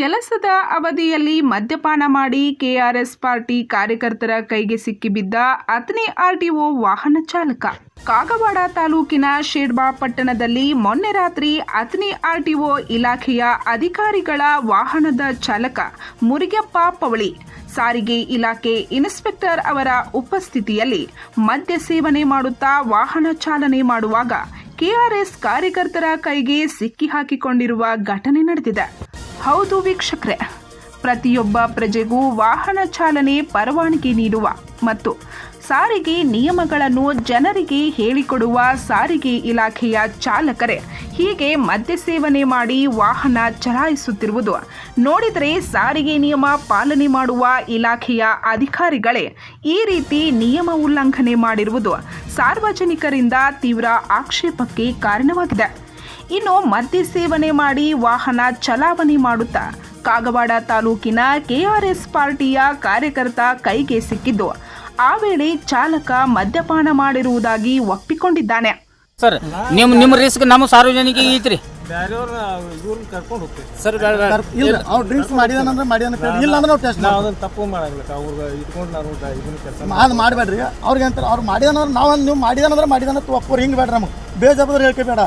ಕೆಲಸದ ಅವಧಿಯಲ್ಲಿ ಮದ್ಯಪಾನ ಮಾಡಿ ಕೆಆರ್ಎಸ್ ಪಾರ್ಟಿ ಕಾರ್ಯಕರ್ತರ ಕೈಗೆ ಸಿಕ್ಕಿಬಿದ್ದ ಹತ್ತನೇ ಆರ್ಟಿಒ ವಾಹನ ಚಾಲಕ. ಕಾಗವಾಡ ತಾಲೂಕಿನ ಶೇಡ್ಬಾ ಪಟ್ಟಣದಲ್ಲಿ ಮೊನ್ನೆ ರಾತ್ರಿ ಹತ್ತನೇ ಆರ್ಟಿಒ ಇಲಾಖೆಯ ಅಧಿಕಾರಿಗಳ ವಾಹನದ ಚಾಲಕ ಮುರಿಗಪ್ಪ ಪವಳಿ, ಸಾರಿಗೆ ಇಲಾಖೆ ಇನ್ಸ್ಪೆಕ್ಟರ್ ಅವರ ಉಪಸ್ಥಿತಿಯಲ್ಲಿ ಮದ್ಯ ಸೇವನೆ ಮಾಡುತ್ತಾ ವಾಹನ ಚಾಲನೆ ಮಾಡುವಾಗ ಕೆಆರ್ಎಸ್ ಕಾರ್ಯಕರ್ತರ ಕೈಗೆ ಸಿಕ್ಕಿ ಹಾಕಿಕೊಂಡಿರುವ ಘಟನೆ ನಡೆದಿದೆ. ಹೌದು ವೀಕ್ಷಕರೇ. ಪ್ರತಿಯೊಬ್ಬ ಪ್ರಜೆಗೂ ವಾಹನ ಚಾಲನೆ ಪರವಾನಗಿ ನೀಡುವ ಮತ್ತು ಸಾರಿಗೆ ನಿಯಮಗಳನ್ನು ಜನರಿಗೆ ಹೇಳಿಕೊಡುವ ಸಾರಿಗೆ ಇಲಾಖೆಯ ಚಾಲಕರೇ ಹೀಗೆ ಮದ್ಯ ಸೇವನೆ ಮಾಡಿ ವಾಹನ ಚಲಾಯಿಸುತ್ತಿರುವುದು. ನೋಡಿದರೆ ಸಾರಿಗೆ ನಿಯಮ ಪಾಲನೆ ಮಾಡುವ ಇಲಾಖೆಯ ಅಧಿಕಾರಿಗಳೇ ಈ ರೀತಿ ನಿಯಮ ಉಲ್ಲಂಘನೆ ಮಾಡಿರುವುದು ಸಾರ್ವಜನಿಕರಿಂದ ತೀವ್ರ ಆಕ್ಷೇಪಕ್ಕೆ ಕಾರಣವಾಗಿದೆ. ಇನ್ನು ಮದ್ಯ ಸೇವನೆ ಮಾಡಿ ವಾಹನ ಚಲಾವಣೆ ಮಾಡುತ್ತಾ ಕಾಗವಾಡ ತಾಲೂಕಿನ ಕೆಆರ್ಎಸ್ ಪಾರ್ಟಿಯ ಕಾರ್ಯಕರ್ತ ಕೈಗೆ ಸಿಕ್ಕಿದ್ದು. ಆ ವೇಳೆ ಚಾಲಕ ಮದ್ಯಪಾನ ಮಾಡಿರುವುದಾಗಿ ಒಪ್ಪಿಕೊಂಡಿದ್ದಾನೆ. ಸರ್ ನಿಮ್ಮ ನಿಮ್ಮ ರಿಸ್ಕ್ ನಮ್ಮ ಸಾರ್ವಜನಿಕ ಐತ್ರಿ. ಸರ್ ಬೇಡ ಬೇಡ. ಇಲ್ಲ ಅವ್ರು ಡ್ರಿಂಕ್ಸ್ ಮಾಡಿದಾನಂದ್ರೆ ಮಾಡಿದಾನ ಕೇಳಿ. ಇಲ್ಲ ಅಂದ್ರೆ ನಾವು ಟೆಸ್ಟ್ ಅದನ್ನ ತಪ್ಪು ಅವ್ರಿಗೆ ಇಟ್ಕೊಂಡು ನಾವು ಇದನ್ನ ಕೆಲಸ ಅದು ಮಾಡಬೇಡ್ರಿ. ಅವ್ರಿಗೆ ಅಂತಾರೆ ಅವ್ರು ಮಾಡಿದಾನಂದ್ರೆ ನಾವು ನೀವು ಮಾಡಿದಾನಂದ್ರೆ ಮಾಡಿದಾನ ಒಪ್ಪೋರು ಹಿಂಗೆ ಬೇಡ್ರಿ ನಮಗೆ. ಬೇಜಾಬದ್ರ ಹೇಳ್ಕೋಬೇಡ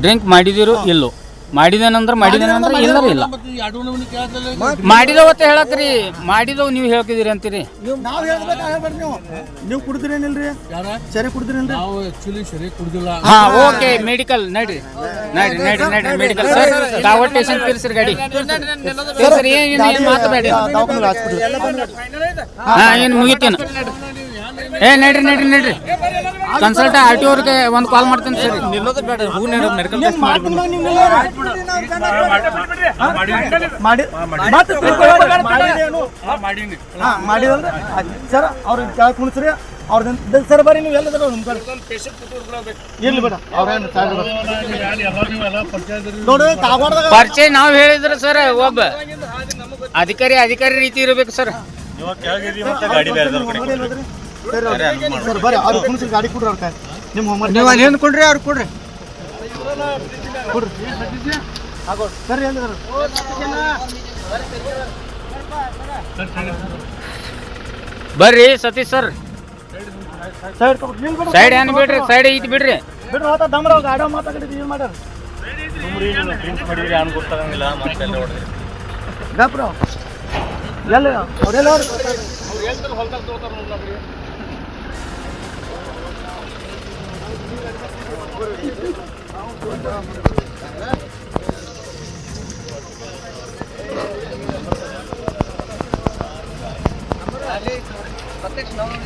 ಡ್ರಿಂಕ್ ಮಾಡಿದಿರು ಇಲ್ಲೋ ಮಾಡಿದೇನಂದ್ರೆ ಮಾಡಿದೇನಂದ್ರೆ ಇಲ್ಲರ ಇಲ್ಲ ಮಾಡಿದವತ್ತೆ ಹೇಳತ್ರಿ ಮಾಡಿದವ್ ನೀವು ಹೇಳ್ತಿದ್ದೀರಿ ಅಂತೀರಿ ನಾವು ಹೇಳ್ಬೇಕು ಹೇಳ್ಬೇಡ್ರಿ ನೀವು ನೀವು ಕುಡ್ದಿರೇನಿಲ್ರಿ ಸರಿ ಕುಡ್ದಿರೇನ್ರಿ ನಾವು ಆಕ್ಚುಲಿ ಸರಿ ಕುಡ್ದಿಲ್ಲ ಹಾ ಓಕೆ ಮೆಡಿಕಲ್ ನಡ್ರಿ ನಡ್ರಿ ನಡ್ರಿ ನಡ್ರಿ ಮೆಡಿಕಲ್ ಸರ್ ದಾವಟ್ ಸ್ಟೇಷನ್ ತಿರ್ಸ್ರಿ ಗಾಡಿ ಸರ್ ಏನು ಏನ್ ಮಾತು ಬೇಡ ಹಾ ಏನು ಮುಗಿತೇನು ಏ ನಡ್ರಿ ನಡ್ರಿ ನಡ್ರಿ. ಕನ್ಸಲ್ಟ್ ಆರ್ ಟಿ ಅವ್ರಿಗೆ ಒಂದು ಕಾಲ್ ಮಾಡ್ತೀನಿ ಸರ್. ನಿಲ್ಲೋದು ಬೇಡ ಹೂ ಮೆಡಿಕಲ್ ಮಾಡಿ ಸರ್ ಅವ್ರಿಗೆ ಕೆಳಗೆ ಕುಣಿಸ್ರಿ ಅವ್ರದ್ದು ಸರ್ ಬರ್ರಿ ನೀವು ಎಲ್ಲದಾರ ನಿಮ್ಮ ಕಡೆ. ಇರ್ಲಿ ಬೇಡ. ಅವ್ರೇನು ನೋಡಿ ಕಾಗವಾಡದಾಗ ಪರಿಚಯ ನಾವು ಹೇಳಿದ್ರೆ ಸರ್ ಒಬ್ಬ. ಅಧಿಕಾರಿ ಅಧಿಕಾರಿ ರೀತಿ ಇರಬೇಕು ಸರ್. ಸರ್ ಬರ್ರಿ ಅವ್ರು ಕುಣಿಸಿ ಗಾಡಿ ಕೊಡ್ರಿ ಅವ್ರ ಕೈ. ನಿಮ್ಮ ಹೋಮ್ವರ್ಕ್ ನೀವು ಅಲ್ಲಿ ಕೊಡ್ರಿ. ಅವ್ರು ಕೊಡ್ರಿ. ಕೊಡ್ರಿ. ಸರಿ ಹೇಳಿದ್ರು ಬರ್ರಿ ಸತೀಶ್ ಸರ್. ಸೈಡ್ ಸೈಡ್ ಏನ್ ಬಿಡ್ರಿ ಸೈಡ್ ಐತಿ ಬಿಡ್ರಿ. ಬಿಡ್ರಿ ಹೋತ ದಮ್ರ ಗಾಡಿ ಮಾತಾಡಿದ್ರಿ ಏನು ಮಾಡ್ಯಾರ? ಗಪ್ರ. ಎಲ್ಲ ಅವ್ರೆಲ್ಲ ಅವ್ರು?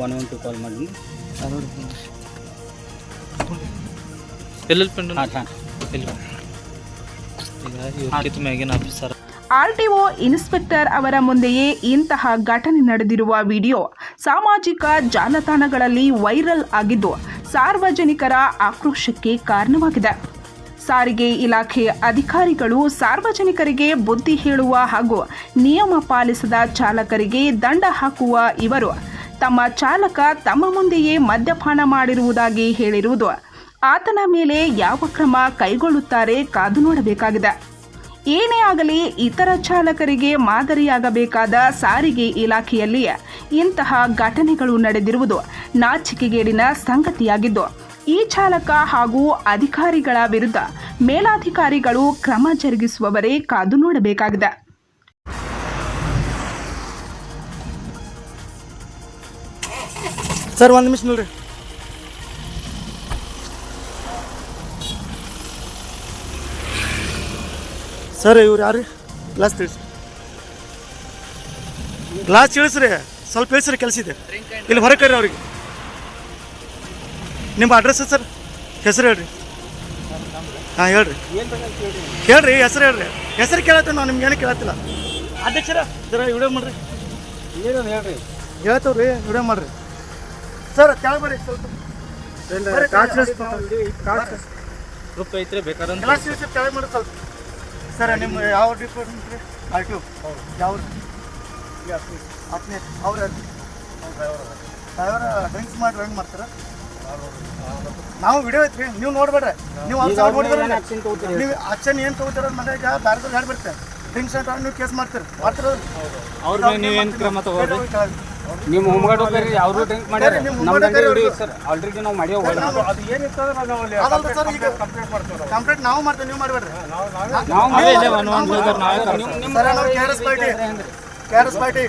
ಒನ್ ಒನ್ ಟು ಕಾಲ್ ಮಾಡಿ ಎಲ್ಲೆಲ್ಲಿ ಪೆಂಡು ಹಾಂ ಹಾಂ. ಇಲ್ಲ ಈಗ ಯೋಗ್ಯತೆ ಮ್ಯಾಗಿನ ಆಫೀಸರ್ ಆರ್ಟಿಒ ಇನ್ಸ್ಪೆಕ್ಟರ್ ಅವರ ಮುಂದೆಯೇ ಇಂತಹ ಘಟನೆ ನಡೆದಿರುವ ವಿಡಿಯೋ ಸಾಮಾಜಿಕ ಜಾಲತಾಣಗಳಲ್ಲಿ ವೈರಲ್ ಆಗಿದ್ದು ಸಾರ್ವಜನಿಕರ ಆಕ್ರೋಶಕ್ಕೆ ಕಾರಣವಾಗಿದೆ. ಸಾರಿಗೆ ಇಲಾಖೆ ಅಧಿಕಾರಿಗಳು ಸಾರ್ವಜನಿಕರಿಗೆ ಬುದ್ಧಿ ಹೇಳುವ ಹಾಗೂ ನಿಯಮ ಪಾಲಿಸದ ಚಾಲಕರಿಗೆ ದಂಡ ಹಾಕುವ ಇವರು ತಮ್ಮ ಚಾಲಕ ತಮ್ಮ ಮುಂದೆಯೇ ಮದ್ಯಪಾನ ಮಾಡಿರುವುದಾಗಿ ಹೇಳಿರುವುದು. ಆತನ ಮೇಲೆ ಯಾವ ಕ್ರಮ ಕೈಗೊಳ್ಳುತ್ತಾರೆ ಕಾದು ನೋಡಬೇಕಾಗಿದೆ. ಏನೇ ಆಗಲಿ ಇತರ ಚಾಲಕರಿಗೆ ಮಾದರಿಯಾಗಬೇಕಾದ ಸಾರಿಗೆ ಇಲಾಖೆಯಲ್ಲಿ ಇಂತಹ ಘಟನೆಗಳು ನಡೆದಿರುವುದು ನಾಚಿಕೆಗೇಡಿನ ಸಂಗತಿಯಾಗಿದ್ದು, ಈ ಚಾಲಕ ಹಾಗೂ ಅಧಿಕಾರಿಗಳ ವಿರುದ್ಧ ಮೇಲಾಧಿಕಾರಿಗಳು ಕ್ರಮ ಜರುಗಿಸುವವರೇ ಕಾದು ನೋಡಬೇಕಾಗಿದೆ. ಸರ್ ಒಂದು ನಿಮಿಷ ನೋಡ್ರಿ. ಸರ್ ಇವ್ರು ಯಾರು? ಗ್ಲಾಸ್ ತಿಳಿಸಿ. ಗ್ಲಾಸ್ ತಿಳಿಸ್ರಿ ಸ್ವಲ್ಪ ಇಳಿಸ್ರಿ ಕೆಲಸ ಇದೆ. ಇಲ್ಲಿ ಹೊರಗೆ ಕರ್ರಿ ಅವ್ರಿಗೆ. ನಿಮ್ಮ ಅಡ್ರೆಸ್ ಸರ್? ಹೆಸರು ಹೇಳ್ರಿ. ಹಾಂ ಹೇಳ್ರಿ. ಹೇಳ್ರಿ ಹೆಸರು ಹೇಳ್ರಿ. ಹೆಸರು ಕೇಳತ್ತೀವಿ ನಾವು ನಿಮ್ಗೆ ಏನು ಕೇಳತ್ತಿಲ್ಲ. ಅಧ್ಯಕ್ಷರ ಜರ ವಿಡಿಯೋ ಮಾಡ್ರಿ. ಹೇಳ್ರಿ? ಹೇಳ್ತವ್ರಿ ವಿಡಿಯೋ ಮಾಡ್ರಿ. ಸರ್ ಕೆಳಗೆ ಬರ್ರಿ ಸ್ವಲ್ಪ. ಬರ್ರಿ, ಗ್ರೂಪ್ ಐತ್ರಿ ಬೇಕಾದ ಎಲ್ಲ ಕೆಳಗೆ ಮಾಡಿ ಸ್ವಲ್ಪ. ಸರ್ ನಿಮ್ಮ ಯಾವ ಡಿಪಾರ್ಟ್ಮೆಂಟ್ ರೀ? ಆರ್ ಟಿ ಯಾವ ಹತ್ತನೇ ಅವ್ರ ಡ್ರೈವರ್ ಡ್ರಿಂಕ್ಸ್ ಮಾಡಿ ಡ್ರೈವಿಂಗ್ ಮಾಡ್ತಾರ. ನಾವು ವಿಡಿಯೋ ಐತ್ರಿ ನೀವು ನೋಡ್ಬೇಡ್ರಿ. ನೀವು ಅವ್ರು ನೋಡಿದ್ರೆ ನೀವು ಆಕ್ಷನ್ ಏನು ತಗೋತಾರ ಮನೆಗೆ ಬ್ಯಾರೆ ಹೇಳ್ಬಿಡ್ತೇನೆ ಡ್ರಿಂಕ್ಸ್ ಅಂತ ನೀವು ಕೇಸ್ ಮಾಡ್ತೀರಿ. ಮಾಡ್ತಾರ? ಅವ್ರ ಮೇಲೆ ನೀವು ಏನು ಕ್ರಮ ತಗೋರಿ ನಿಮ್ಮ ಹೋಮ್ಗಾರ್ಡ್ ಹೋಗ್ರಿ ಯಾವ್ದು ಡ್ರಿಂಕ್ ಮಾಡ್ಯಾರ? ನಿಮ್ಮ ನಮ್ಮ ದಂಡೆ ಅವ್ರು- ಸರ್ ಆಲ್ರೆಡಿ ನಾವು ಮಾಡಿ ಹೋಗೋಣ ಅದು ಏನಿರ್ತದೆ ನಾವು ಅಲ್ಲಿ ಅದಲ್ಲ ಸರ್ ಈಗ ಕಂಪ್ಲೇಂಟ್ ಮಾಡ್ತೀವಿ ಕಂಪ್ಲೇಂಟ್ ನಾವು ಮಾಡ್ತೀವಿ ನೀವು ಮಾಡಬೇಡ್ರಿ. ನಾವು ಅವೇ ಇಲ್ಲ ಒಂದು ಒಂದು ಉಳ್ದವ್ರು ನಿಮ್ಮ ಕರ್ಸ್ತೀವಿ. ಸರ್ ನಾವು ಕೆ ಪಾರ್ಟಿ ಕೆ ಪಾರ್ಟಿ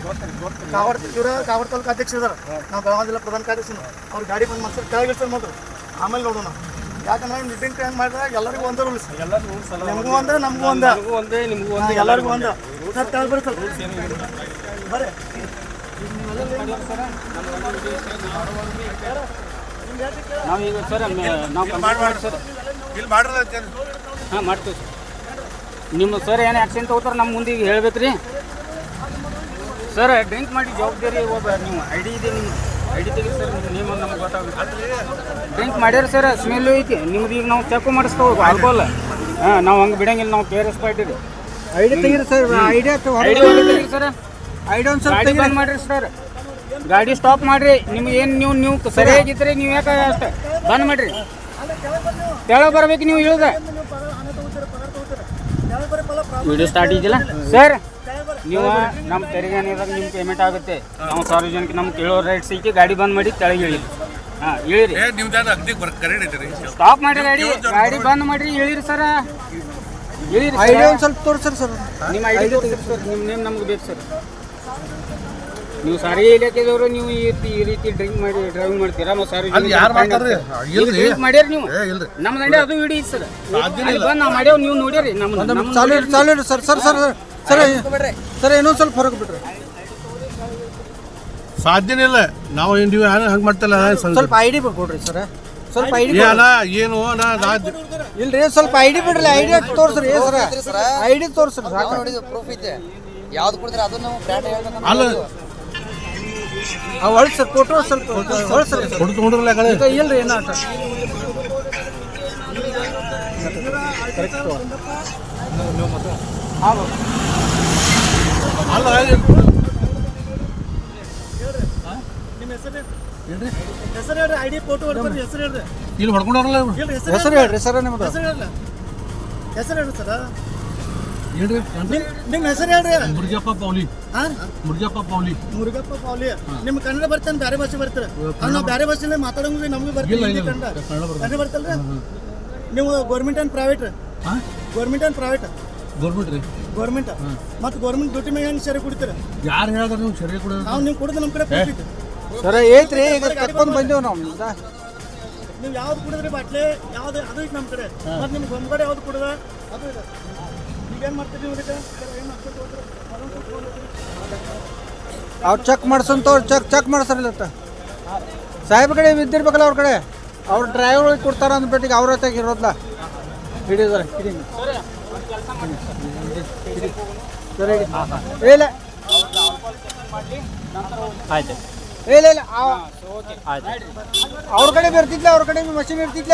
ಕಾವಡ್ ಇವರ ಕಾವಡ್ ತಾಲೂಕು ಅಧ್ಯಕ್ಷ ಇದಾರೆ. ನಾವು ಬೆಳಗಾವಿ ಜಿಲ್ಲಾ ಪ್ರಧಾನ ಕಾರ್ಯದರ್ಶಿ ಅವ್ರ ಗಾಡಿ ಬಂದು ಮಾಡ್ತಾರೆ ಕೆಳಗೆ ಸರ್ ಮೊದಲು. ಆಮೇಲೆ ನೋಡೋಣ. ಯಾಕಂದ್ರೆ ಡ್ರಿಂಕ್ ಟೈಮ್ ಮಾಡಿದ್ರೆ ಎಲ್ಲರಿಗೂ ಒಂದೇ ರೂಲ್ಸ್ ನಿಮಗೂ ಒಂದೇ. ನಮಗೂ ಒಂದೇ. ನಮಗೂ ಒಂದೇ ಎಲ್ಲರಿಗೂ ಒಂದೇ. ಸರ್ ಕೆಳಗೆ ಬರ್ರಿ ಸರ್. ಬರ್ರಿ. ನಾವು ಈಗ ಸರ್. ನಾವು ಸರ್ ಹಾಂ ಮಾಡ್ತೀವಿ ಸರ್. ನಿಮ್ಮ ಸರ್ ಏನು ಆ್ಯಕ್ಷನ್ ತಗೋತಾರೆ ನಮ್ಮ ಮುಂದೆ ಈಗ ಹೇಳ್ಬೇಕು ರೀ ಸರ್ ಡ್ರಿಂಕ್ ಮಾಡಿ ಜವಾಬ್ದಾರಿ ಒಬ್ಬ ನೀವು. ಐ ಡಿ ಇದೆ ನಿಮ್ಮ ಐ ಡಿ ತೆಗಿ ಸರ್ ನಿಮ್ಮ ನೇಮ್ ನಮ್ಗೆ ಗೊತ್ತಾಗುತ್ತೆ. ಡ್ರಿಂಕ್ ಮಾಡ್ಯಾರ ಸರ್ ಸ್ಮೆಲ್ ಐತಿ. ನಿಮ್ದು ಈಗ ನಾವು ಚೆಕ್ ಮಾಡಿಸ್ಕೋಬೇಕು ಆಲ್ಕೋಲ್ ಹಾಂ ನಾವು ಹಂಗೆ ಬಿಡಂಗಿಲ್ಲ ನಾವು K R S party I ID ತೆಗೀರಿ ಸರ್ ಐಡಿಯಾ ಡಿ ಸರ್. ಐಡಿ ಒಂದು ಸ್ವಲ್ಪ ಮಾಡ್ರಿ ಸರ್. ಗಾಡಿ ಸ್ಟಾಪ್ ಮಾಡ್ರಿ. ನಿಮ್ಗೆ ಏನು ನೀವು ನೀವು ಸರಿಯಾಗಿದ್ರೆ ನೀವು ಯಾಕೆ ಅಷ್ಟೇ? ಬಂದ್ ಮಾಡ್ರಿ. ಕೆಳಗೆ ಬರ್ಬೇಕು ನೀವು ಹೇಳಿದ್ರೆ ವಿಡಿಯೋ ಸ್ಟಾರ್ಟ್ ಇದೆಯಲ್ಲ? ಸರ್ ನೀವು ನಮ್ಮ ತೆರಿಗೆ ಏನಿದಾಗ ನಿಮ್ಮ ಪೇಮೆಂಟ್ ಆಗುತ್ತೆ. ನಾವು ಸಾರ್ವಜನಿಕ ನಮ್ಗೆ ಕೇಳೋ ರೈಟ್ ಸಿಕ್ಕಿ ಗಾಡಿ ಬಂದ್ ಮಾಡಿ ಕೆಳಗೆ ಇಳಿರಿ. ಹಾಂ ಇಳಿರಿ. ಸ್ಟಾಪ್ ಮಾಡಿ ಗಾಡಿ. ಗಾಡಿ ಬಂದ್ ಮಾಡ್ರಿ ಇಳಿರಿ ಸರ್ ಇಳಿರಿ ಸ್ವಲ್ಪ ತೋರಿಸ್ರಿ ಸರ್ ನಿಮ್ಮ ಐಡಿ ಸರ್ ನಿಮ್ಮ ನೇಮ್ ನಮ್ಗೆ ಬೇಕು ಸರ್ ನೀವು ಸಾರಿಗೆ ಇಲಾಖೆದವರು ನೀವು ಈ ರೀತಿ ಈ ರೀತಿ ಡ್ರಿಂಕ್ ಮಾಡಿ ಡ್ರೈವಿಂಗ್ ಮಾಡ್ತೀರಾ? ನಾವು ಸಾರಿಗೆ ಮಾಡ್ಯಾರ ನೀವು? ನಮ್ಮ ದಂಡೆ ಅದು ಹಿಡಿ ಸರ್. ಅಲ್ಲಿ ಬಂದು ನಾವು ಮಾಡ್ಯಾವ ನೀವು ನೋಡ್ಯಾರಿ. ನಮ್ಮ ನಮ್ಮ ಚಾಲು sir sir sir sir sir ಇನ್ನೊಂದು ಸ್ವಲ್ಪ ಹೊರಗೆ ಬಿಡ್ರಿ ಸಾಧ್ಯನೇ ಇಲ್ಲ. ನಾವು ಏನ್ ನೀವು ಹಂಗೆ ಮಾಡ್ತಲ್ಲ? ಸ್ವಲ್ಪ ಐಡಿ ಕೊಡ್ರಿ ಸರ್. ಸ್ವಲ್ಪ ಐಡಿ ಅಣ್ಣ ಏನು ಇಲ್ಲ ನಾ ಇಲ್ರಿ ಸ್ವಲ್ಪ ಐಡಿ ಬಿಡ್ರಿ ಐಡಿ ತೋರಿಸ್ರಿ ಸರ್. ಐಡಿ ತೋರಿಸ್ರಿ ಸಾಕು. ನೋಡಿದ ಪ್ರೂಫ್ ಇದೆ ಯಾವ್ದು ಕುಡಿದ್ರೆ ಅದನ್ನು ಬ್ರ್ಯಾಂಡ್ ಹೇಳ್ಬೇಕಂತ ಅಲ್ಲ ಹೊಳ್ಸಿ ಸರ್ ಫೋಟೋ ಸ್ವಲ್ಪ ಹೊಳ್ಸ್ರಿ ಕೊಡು ತಗೊಂಡ್ರಲ್ಲ ಕಡೆ? ಈಗ ಇಲ್ರಿ ಏನೋ ಆಟ. ಅಲ್ಲ ಹೆಸರು ಹೇಳ್ರಿ ಐಡಿ ಫೋಟೋ ಹೊಡ್ಬರ್ರಿ ಹೆಸರು ಹೇಳ್ರಿ. ಇಲ್ಲಿ ಹೊಡ್ಕೊಂಡವ್ರಲ್ಲ. ಇಲ್ರಿ ಹೆಸರು ಹೇಳ್ರಿ. ಸರ್ ನಿಮ್ದು ಹೆಸರು ಹೇಳ್ರಿ. ಹೆಸರು ಹೇಳ್ರಿ ಸರ್. ಹೇಳ್ರಿ. ನಿಮ್ ನಿಮ್ಮ ಹೆಸರು ಹೇಳ್ರಿ. ಮುರುಗಪ್ಪ ಪೌಲಿ ಹಾ? ಮುರ್ಜಪ್ಪ ಪೌಲಿ ಮುರುಗಪ್ಪ ಪೌಲಿ ನಿಮ್ಮ ಕನ್ನಡ ಬರ್ತಾನೆ ಬೇರೆ ಭಾಷೆ ಬರ್ತಾರೆ. ನಾವು ಬೇರೆ ಭಾಷೆ ಮಾತಾಡಂಗಿಲ್ಲ ನಮಗೂ ಬರ್ತೀವಿ ಕನ್ನಡ. ಬರ್ತಲ್ರಿ? ನೀವು ಗೌರ್ಮೆಂಟ್ ಅಂಡ್ ಪ್ರೈವೇಟ್ ಹಾ? ಗೌರ್ಮೆಂಟ್ ಅಂಡ್ ಪ್ರೈವೇಟ್ ಗೌರ್ಮೆಂಟ್ ರೀ. ಗೌರ್ಮೆಂಟ್ ಮತ್ತೆ ಗೌರ್ಮೆಂಟ್ ಡ್ಯೂಟಿ ಮೇಲೆ ಹೆಂಗೆ ಸರಿ ಕುಡಿತೀರ? ಯಾರು ಹೇಳಿದ್ರೆ ನೀವು ಸರಿ ಕೊಡ ನಾವು ನೀವು ಕುಡಿದು ನಮ್ಮ ಕಡೆ ಪ್ರೂಫ್ ಸರ ಐತ್ರಿ ಈಗ ಕರ್ಕೊಂಡು ಬಂದೇವು ನಾವು ನೀವು ಯಾವ್ದು ಕುಡಿದ್ರಿ ಬಾಟ್ಲೆ? ಯಾವ್ದು ಅದು ಐತೆ ನಮ್ಮ ಕಡೆ. ಮತ್ತೆ ನಿಮ್ಗೆ ಹೊಂಗಡೆ ಯಾವ್ದು ಕುಡಿದ? ಅದು ಇದೆ. ನೀವೇನು ಚೆಕ್ ಮಾಡ್ಸಂತ. ಅವ್ರು ಚೆಕ್ ಚೆಕ್ ಮಾಡ್ಸರ್ಲತ್ತ ಸಾಹೇಬ್ ಕಡೆ ಇದ್ದಿರ್ಬೇಕಲ್ಲ ಅವ್ರ ಕಡೆ. ಅವ್ರ ಡ್ರೈವರ್ ಕೊಡ್ತಾರ ಅಂದ್ಬಿಟ್ಟಿಗೆ ಅವ್ರ ಹತ್ತಾಗ ಇರೋದ್ಲ. ಹಿಡಿದಾರೆ ಹಿಡಿ. ಸರಿ. ಇಲ್ಲ. ಆಯ್ತು. ಇಲ್ಲ ಇಲ್ಲ. ಅವ- ಅವ್ರ ಕಡೆ ಬರ್ತಿದ್ಲ ಅವ್ರ ಕಡೆ ಮಷಿನ್ ಇರ್ತಿದ್ಲ.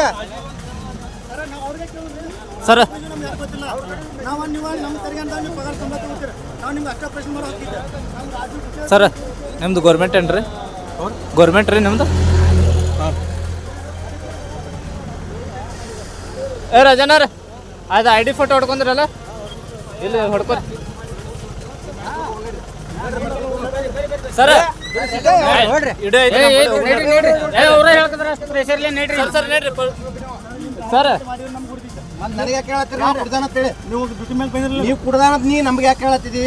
ಸರ್ ಸರ್ ನಿಮ್ದು ಗೌರ್ಮೆಂಟ್ ಏನ್ರಿ? ಗೌರ್ಮೆಂಟ್ ರೀ ನಿಮ್ದು? ಏ ರಜನಾರ ಅದು ಐ ಡಿ ಫೋಟೋ ಹೊಡ್ಕೊಂಡ್ರಲ್ಲ? ಇಲ್ಲಿ ಹೊಡ್ಕೊ ಸರ್ ನೋಡ್ರಿ ಇಡೋ. ಏ, ಅಷ್ಟು ಪ್ರೆಷರ್ಲಿ ನೀಡ್ರಿ. ಸರ್ ಸರ್ ನಡ್ರಿ ಸರ್ ನನಗೆ ಯಾಕೆ ಹೇಳತ್ತೀರಿ? ನಾವು ಕುಡ್ದಾನ ಅಂತೇಳಿ ನೀವು ಡ್ಯೂಟಿ ಮೇಲೆ ಬಂದಿರಲಿಲ್ಲ ನೀವು ಕುಡ್ದಾನ ನೀ ನಮ್ಗೆ ಯಾಕೆ ಹೇಳತ್ತಿದಿ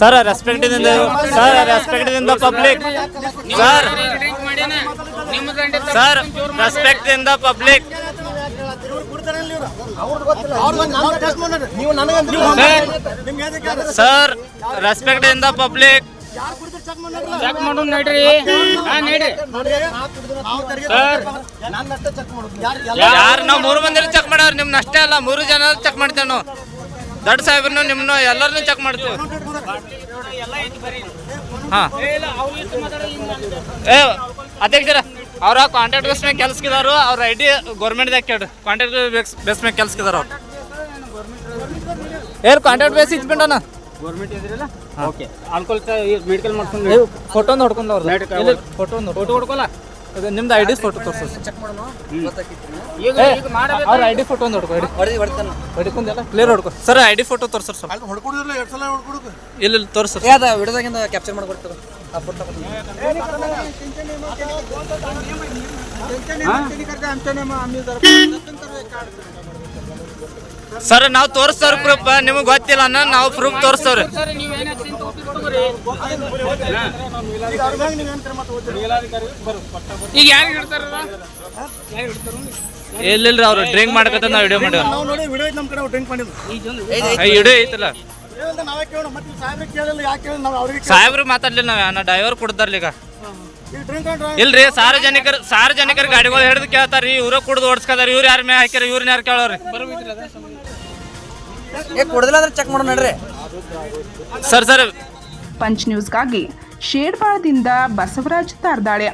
ಸರ್ ರೆಸ್ಪೆಕ್ಟ್ ದಿಂದ ಸರ್ ರೆಸ್ಪೆಕ್ಟ್ ದಿಂದ ಪಬ್ಲಿಕ್ ಸರ್ ನಿಮ್ಮ ದಂಡೆ ಸರ್. ರೆಸ್ಪೆಕ್ಟ್ ದಿಂದ ಪಬ್ಲಿಕ್ ಇವ್ರು ಕುಡ್ತಾರಲ್ಲ ಇವ್ರು. ಗೊತ್ತಿಲ್ಲ. ಅವ್ರು ಟೆಸ್ಟ್ ನೀವು ನನಗೆ ನಿಮ್ಗೆ ಯಾವ್ದಕ್ಕೆ ಯಾರು ಸರ್ ರೆಸ್ಪೆಕ್ಟ್ ದಿಂದ ಪಬ್ಲಿಕ್ ಚೆಕ್ ಮಾಡೋಣ ನಡ್ರಿ. ಹಾ ನಡ್ರಿ. ನನ್ನಷ್ಟೇ ಚೆಕ್ ಮಾಡೋದು. ಯಾರು ಯಾರು ನಾವು ಮೂರು ಮಂದಿ ಚೆಕ್ ಮಾಡವ್ರಿ ನಿಮ್ನ ಅಷ್ಟೇ ಅಲ್ಲ ಮೂರು ಜನ ಚೆಕ್ ಮಾಡ್ತೇವೆ ನಾವು. ದೊಡ್ಡ ಸಾಹೇಬ್ರನ್ನು ನಿಮ್ಮನ್ನು ಎಲ್ಲರನ್ನೂ ಚೆಕ್ ಮಾಡ್ತೀವಿ. ಹಾಂ. ಏ ಅಧ್ಯಕ್ಷರ ಅವ್ರ ಕಾಂಟ್ರಾಕ್ಟ್ ಬೇಸ್ ಮೇಲೆ ಕೆಲ್ಸಕ್ಕಿದಾರು ಅವ್ರ ಐ ಡಿ ಗೌರ್ಮೆಂಟ್ದಾಗ ಕೇಳಿ ಕಾಂಟ್ರಾಕ್ಟ್ ಬೇಸ್ ಬೇಸ್ ಮೇಲೆ ಕೆಲ್ಸಕ್ಕಿದಾರ ಅವ್ರು. ಏರ್ ಕಾಂಟ್ರಾಕ್ಟ್ ಬೇಸ್ ಇಟ್ಬಿಟ್ಟನ ಗೌರ್ಮೆಂಟ್ ಇದ್ರಲ್ಲ? ಓಕೆ ಆಲ್ಕೋಲ್ ಮೆಡಿಕಲ್ ಮಾಡ್ಕೊಂಡು ಫೋಟೋ ನೋಡ್ಕೊಂಡು ಅವ್ರ ಫೋಟೋ ಫೋಟೋ ಹೊಡ್ಕೊಲ್ಲ? ನಿಮ್ದು ಐ ಡಿ ಫೋಟೋ ತೋರಿಸು ಚೆಕ್ ಮಾಡೋಣ. ಗೊತ್ತಾಕಿತ್ತು ಈಗ ಈಗ ಮಾಡಬೇಕು ಅವ್ರ ಐ ಡಿ ಫೋಟೋ ಒಂದು ಹೊಡ್ಕೊ ಹೊಡೆದು ಹೊಡಿತಾನ. ಹೊಡ್ಕೊಂಡೆಲ್ಲ? ಕ್ಲಿಯರ್ ಹೊಡ್ಕೊ. ಸರ್ ಐ ಡಿ ಫೋಟೋ ತೋರ್ಸರ್ ಸರ್ ಅಲ್ಲಿ ಹೊಡ್ಕೊಡಿದ್ರಲ್ಲ ಎರಡು ಸಲ ಹೊಡ್ಕೊಡುದು. ಇಲ್ಲ ಇಲ್ಲ ಅದ ವಿಡಿಯೋದಾಗಿಂದ ಕ್ಯಾಪ್ಚರ್ ಮಾಡಿ ಕೊಡ್ತಾರೆ ಆ ಫೋಟೋ ಸರ್ ನಾವು ತೋರಿಸ್ತಾರ ಪ್ರೂಫ್ ನಿಮಗೆ ಗೊತ್ತಿಲ್ಲ ಅನ್ನ ನಾವು ಪ್ರೂಫ್ ತೋರಿಸ್ತವ್ರಿ ಈಗ ಅವ್ರ ಯಾರು ಡ್ರಿಂಕ್ ಮಾಡ್ಕತ್ತ ನಾವು ವಿಡಿಯೋ ಮಾಡಿ ನಾವು ನೋಡಿ ವಿಡಿಯೋ ಐತೆ ನಮ್ಮ ಕಡೆ ಡ್ರಿಂಕ್ ಮಾಡಿದ್ದು. ವಿಡಿಯೋ ಐತಲ್ಲ? ಸಾಹೇಬ್ರು ಮಾತಾಡ್ಲಿಲ್ಲ ನಾವ್ ನಾ ಡ್ರೈವರ್ ಕೊಡ್ತಾರ್ಲಿ ಈಗ. ಇಲ್ರಿ ಸಾರ್ವಜನಿಕರು ಸಾರ್ವಜನಿಕರ ಗಾಡಿಗಳು ಹಿಡಿದು ಕೇಳ್ತಾರ ಇವ್ರ ಕುಡ್ದು ಓಡಿಸ್ಕದಾರ ಇವ್ರು ಯಾರ ಮೇಲೆ ಹಾಕ್ಯಾರ ಇವ್ರನ್ನ ಯಾರು ಕೇಳೋರಿ ಏ ಕೊಡದಿಲ್ಲ ಅಂದ್ರೆ ಚೆಕ್ ಮಾಡೋಣ ನಡ್ರಿ. Sir sir. ಪಂಚ್ ನ್ಯೂಸ್ಗಾಗಿ ಶೇರ್ವಾಳದಿಂದ ಬಸವರಾಜ್ ತಾರ್ದಾಳೆ